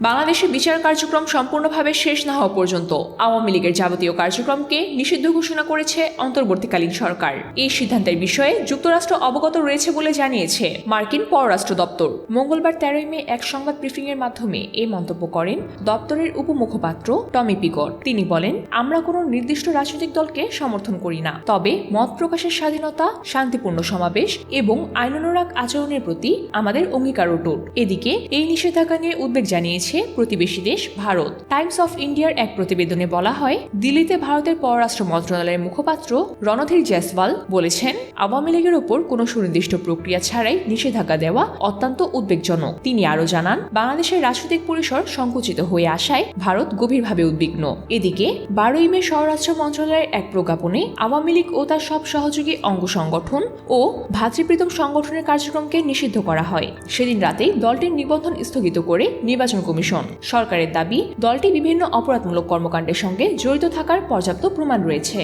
বাংলাদেশে বিচার কার্যক্রম সম্পূর্ণভাবে শেষ না হওয়া পর্যন্ত আওয়ামী লীগের যাবতীয় কার্যক্রমকে নিষিদ্ধ ঘোষণা করেছে অন্তর্বর্তীকালীন সরকার। এই সিদ্ধান্তের বিষয়ে যুক্তরাষ্ট্র অবগত রয়েছে বলে জানিয়েছে মার্কিন পররাষ্ট্র দপ্তর। মঙ্গলবার তেরোই মে এক সংবাদ ব্রিফিংয়ের মাধ্যমে এই মন্তব্য করেন দপ্তরের উপমুখপাত্র টমি পিকট। তিনি বলেন, আমরা কোনো নির্দিষ্ট রাজনৈতিক দলকে সমর্থন করি না। তবে মত প্রকাশের স্বাধীনতা, শান্তিপূর্ণ সমাবেশ এবং আইনানুরাগ আচরণের প্রতি আমাদের অঙ্গীকার অটুট এদিকে এই নিষেধাজ্ঞা নিয়ে উদ্বেগ জানিয়েছে প্রতিবেশী দেশ ভারত। টাইমস অফ ইন্ডিয়ার এক প্রতিবেদনে বলা হয়, দিল্লিতে ভারতের পররাষ্ট্র মন্ত্রণালয়ের মুখপাত্র রণধীর জয়সওয়াল বলেছেন, আওয়ামী লীগের ওপর কোনো সুনির্দিষ্ট প্রক্রিয়া ছাড়াই নিষেধাজ্ঞা দেওয়া অত্যন্ত উদ্বেগজনক। তিনি আরও জানান, বাংলাদেশের রাজনৈতিক পরিসর সংকুচিত হয়ে আসায় ভারত গভীরভাবে উদ্বিগ্ন। এদিকে, বারোই মে স্বরাষ্ট্র মন্ত্রণালয়ের এক প্রজ্ঞাপনে আওয়ামী লীগ ও তার সব সহযোগী অঙ্গ সংগঠন ও ভাতৃপ্রীতম সংগঠনের কার্যক্রমকে নিষিদ্ধ করা হয়। সেদিন রাতেই দলটির নিবন্ধন স্থগিত করে নির্বাচন কমিশন। সরকারের দাবি দলটি বিভিন্ন অপরাধমূলক কর্মকাণ্ডের সঙ্গে জড়িত থাকার পর্যাপ্ত প্রমাণ রয়েছে।